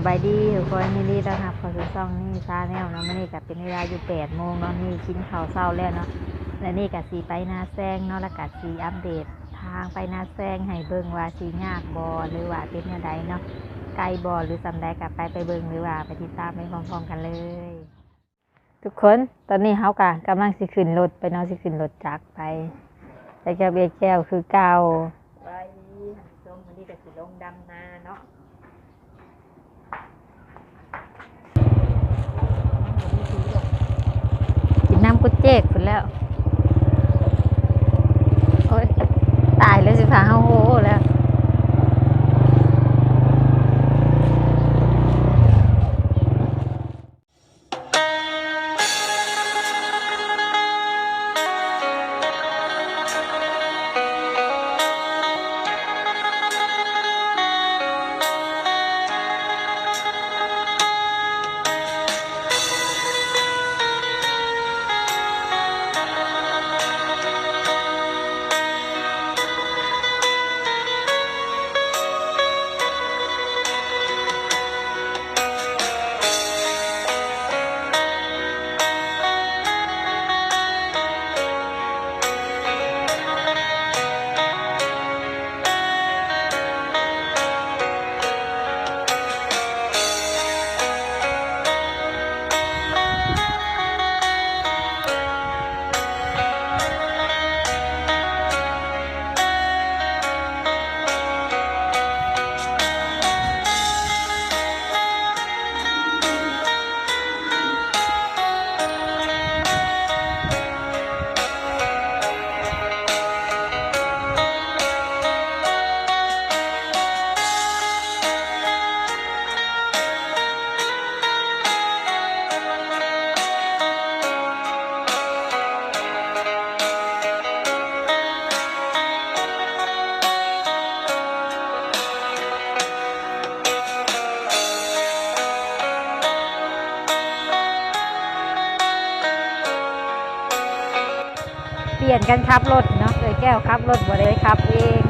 สบายดีทุกคนยินดีต้อนรับเข้าสู่ช่องนี่ซาแนลเนาะมื่อนี้ก็เป็นเวลาอยู่แปดโมงเนาะนี่กินข้าวเช้าแล้วเนาะและนี่ก็สีไปนาแซงเนาะแล้วก็สีอัปเดตทางไปนาแซงให้เบิ่งว่าสียากบอหรือว่าเป็นแนวใดเนาะไกลบอหรือสำใดกับไปไปเบิ่งหรือว่าไปติดตามไปพร้อมๆกันเลย ทุกคนตอนนี้เฮากะกำลังสิขึ้นรถไปเนาะสิขึ้นรถจักรไปแต่แก้วเบียแก้วคือเก่าไปส้มวันนี้ก็สิลงดำนาเน้ำกุเจกพุ่นแล้ว โอ้ยตายแล้วสิพาเฮาโหแล้ว ลี่ยนกันขับรถเนาะเลยแก้วขับรถบ่ได้ขับเอง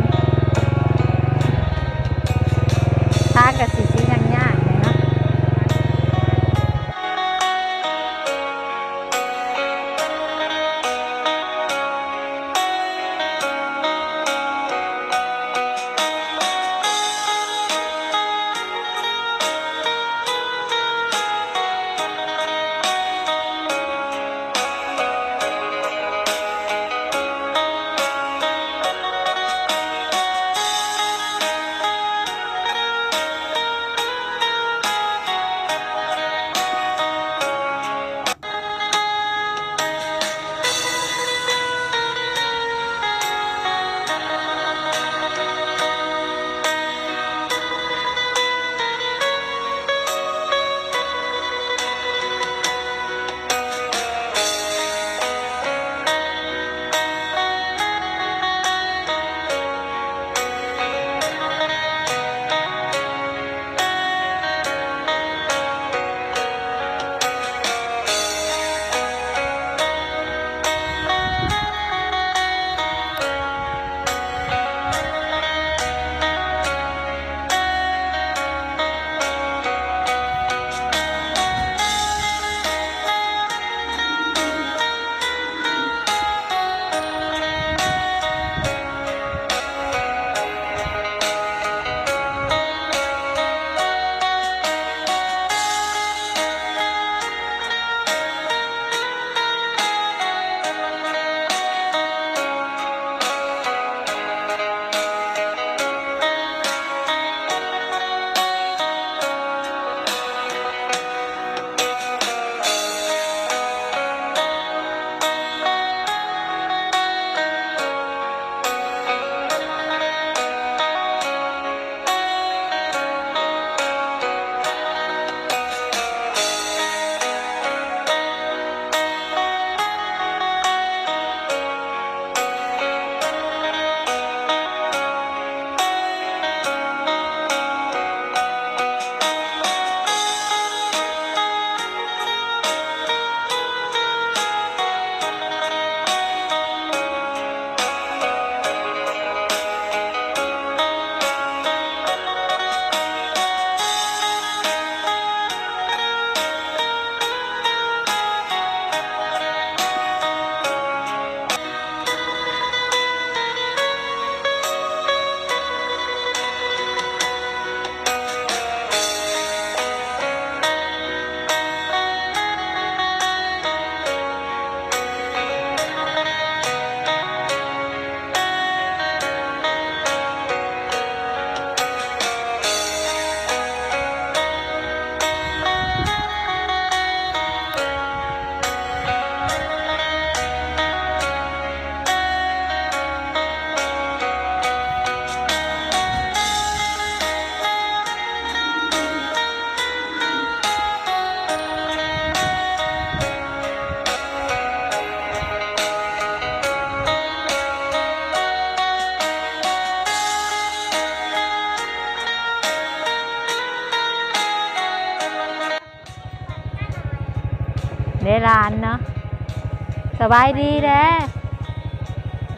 สบายดีแด้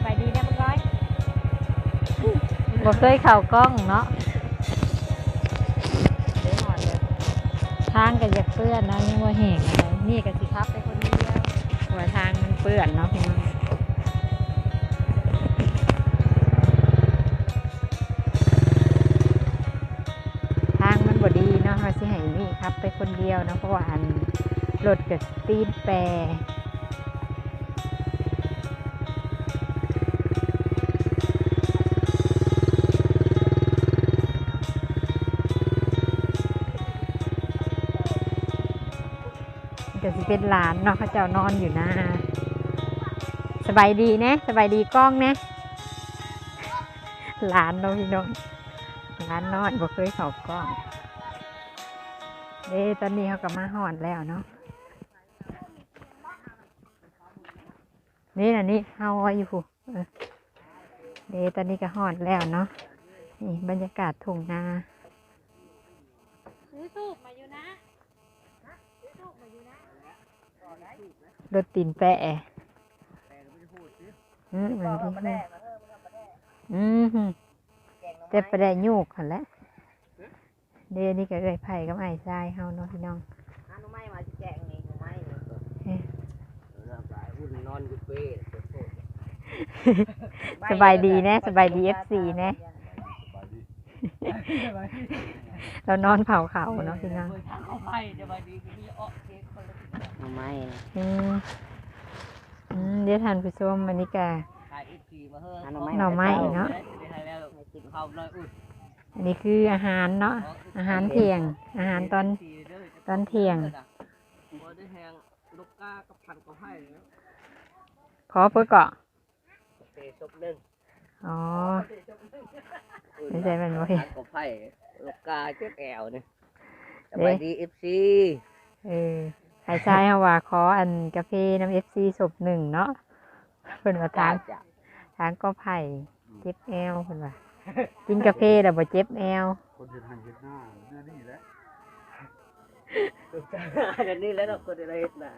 ไปดีนะมึงร้อยบ่เคยเข่ากล้องเนาะ เดี๋ยวหอนเลยทางกันอยากเปื้อนเนาะยังว่าแห้งอะไรนี่ก็สิครับไปคนเดียวหัวทางมันเปื้อนเนาะพี่น้องทางมันบ่ดีเนาะเขาสิให้นี่ครับ ไปคนเดียวเนาะเพราะว่าอันรถกับตีนแปร เป็นหลานเนาะเขาเจ้านอนอยู่นะสบายดีเนะสบายดีกล้องเนะหลานเนาพี่น้องร้านน้อยบ่เคยเข้ากล้องเด้ตอนนี้เขาก็มาหอดแล้วเนาะนี่นะนี่เฮาอยู่ผู้เด้ตอนนี้ก็หอดแล้วเนาะนี่บรรยากาศทุ่งนาซื้อทูบมาอยู่นะ รถตีนแปะอืมมันที่อืมฮึแต่ประเดี๋ยวยูกหันแหล้วเด้นี่ก็เลยไผ่กับไอ้ทรายเฮาเนาะพี่น้องหาหนูไม้มาสิแจงนี่หนูไม้นี่เอ๊ะอุ่นนอนอยู่เป้สบายดีนะสบายดีเอฟซีนะเรานอนเผาเขาเนาะพี่น้อง ละทำไมอืมอืมเดี๋ยวทานผู้ชมวันนี้ก็ขายอีกทีมาเฮ้หน่อไม้เนาะได้แล้วกินข้าวน้อยอุ่นอันนี้คืออาหารเนาะ อาหารเที่ยง อาหารตอน ตอนเที่ยง บ่ได้แหงลูกกากับพันกับไผ่แล้วขอเพื่อเกาะ เตะซบหนึ่งอ๋อไม่ใช่มันบ่เห็นพันกับไผ่ลูกกาเจ็บแอวเนี่ยสบายดีเอฟซีเออ ใครใช้เอาว่าขออันกาแฟน้ำเอฟซีศพหนึ่งเนาะเป็นว่าทางจ้ะทางก็ไผ่เจ็บแอวเป็นว่ากินกาแฟแต่บ่เจ็บแอวคนเห็นหันเห็นหน้าหน้านี่แหละเดี๋ยวนี้แล้วเราคนอะไรเฮ็ดได้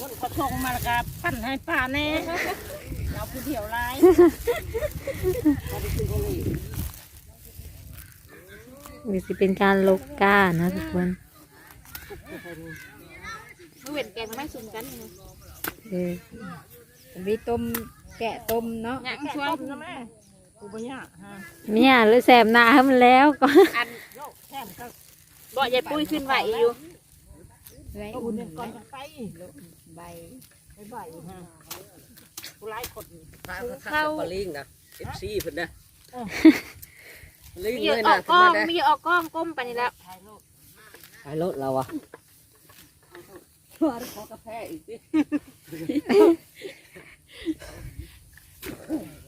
คนกระทงมาแล้วก็ปั้นให้ป้าแน่เราผู้เดียวไร นี่สิเป็นการลกก้านะทุกคนเมื่อเว้นแกงไม่สุ่มกันเออมีต้มแกะต้มเนาะย่างช่วยนะแม่กูบ่ยากฮะเมียหรือแสบหน้าให้มันแล้วก็อันแค่ก็บ่ยายปุ้ยขึ้นไหวอยู่ไรอุ่นก่อนจะไปใบใบใบฮะกูไล่คนเข้าปลิงนะเอฟซีเพิ่นนะ ลิงมีเลยอนะอกกล้องมีออกกล้องก้มไปนี่แล้วไอ้รถเราอะขอกาแฟอีกสิ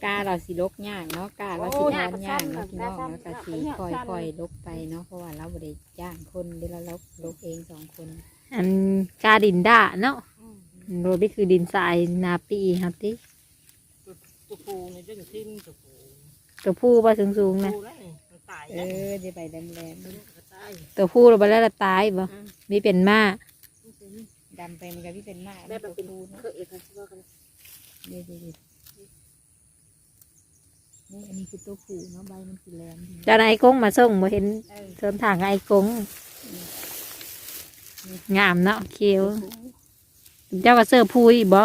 กาเราสิลกย่างเนาะกาเราสิทานย่างเนาะพี่น้องแล้วก็สิคอยคอยลกไปเนาะเพราะว่าเราบ่ได้จ้างคนเดี๋ยวเราลกลกเองสองคนอันกาดินด่าเนาะโรบิคือดินทรายนาปีครับติตัวปูในเรื่องทิ้งตัวปูตัวผู้บ่สูงสูงๆนะปูแล้วนี่มัน ตายเอแล้วอจะไปแหลมมันก็ตายๆตัวผู้เราไปแล้วเราตายบ่มีเป็นมาดำไปมันก็พี่เป็นหน้าแม่เป็นปูเคยเอกกันว่ากันเดี๋ยวๆนี่อันนี้คือตัวผู้เนาะใบมันสีแหลมเจ้านายกงมาส่งมาเห็นเสริมทางไอ้กงงามเนาะเขียวเจ้าก็เสื้อพุยบ่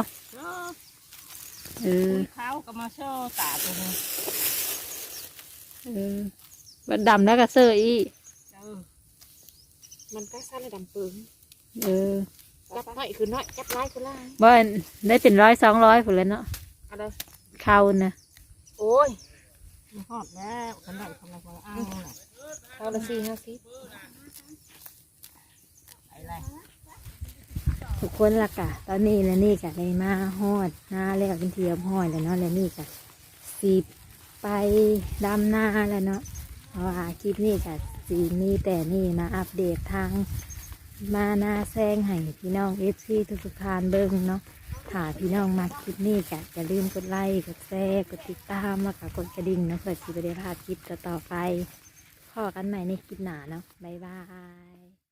เออเขาก็มาโชว์ตาตัวนึงเออ บัดดำแล้วก็เสื้ออีเออมันก็สั้นเลยดำปึงเออจับน้อยคือน้อยจับร้ายคือร้ายบ่ได้เป็นร้อยสองร้อยผุนแล้วเนาะอะไรเข้านะโอ้ยหอดแล้วขนาดทำอะไรมาอ้าวน่ะเอาละสิเอาสิอะไรทุกคนละกะ ตอนนี้แล้วนี่กะเลยมาฮอดหน้าแล้วเป็นเทียมฮอดแล้วเนาะแล้วนี่กะสีไปดำหน้าแล้วเนาะเพราะ ว่าคลิปนี้กะสีนี้แต่นี่มาอัปเดตทางมาหน้าแซงให้พี่น้องเอฟซีทุกๆทานเบิ้งเนาะถ้าพี่น้องมาคลิปนี้ก็อย่าลืมกดไลค์กดแชร์กดติดตามแล้วก็กดกระดิ่งเนาะเพื่อที่จะได้พลาดคลิปต่อๆไปพอกันใหม่ในคลิปหน้าเนาะบ๊ายบาย